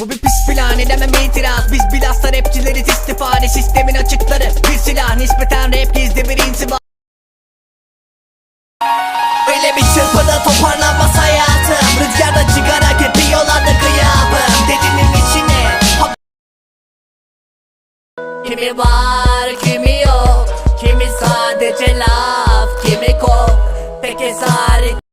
Bu bir pis plan edemem itiraz. Biz bilhassa rapçileriz istifade Sistemin açıkları. Bir silah Nispeten rap gizli bir intiba. Öyle bir çırpıda toparlanmaz hayatım. Rüzgarda çıkarak hep yollarda gıyabım. Dedinin içine Kimi var kimi yok. Kimi sadece laf kimi kop Tek esaret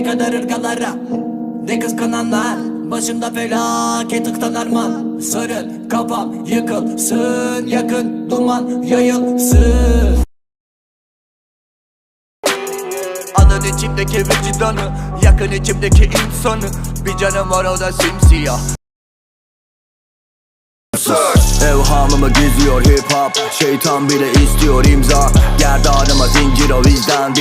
Ne kadar ırgalara ne kıskananlar. Başımda felaket ıktanarman Sarıl kafam yıkılsın Yakın duman yayılsın. Anın içimdeki vicdanı Yakın içimdeki insanı. Bir canım var o da simsiyah. Evhamımı gizliyor hip hop. Şeytan bile istiyor imza. Gerdanıma zincir o vicdan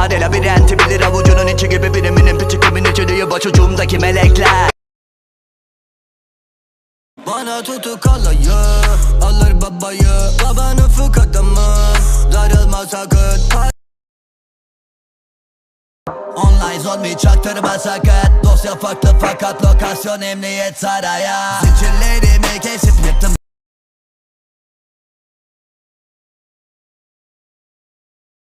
Fare labirenti bilir avucunun içi gibi biriminin pitikimin içeriği başucumdaki melekler. Bana tutuk alayı Alır babayı Baban ufuk adamı. Darılma sakın Online zombi çaktırma sakın. Dosya farklı fakat lokasyon emniyet saraya. Yırttım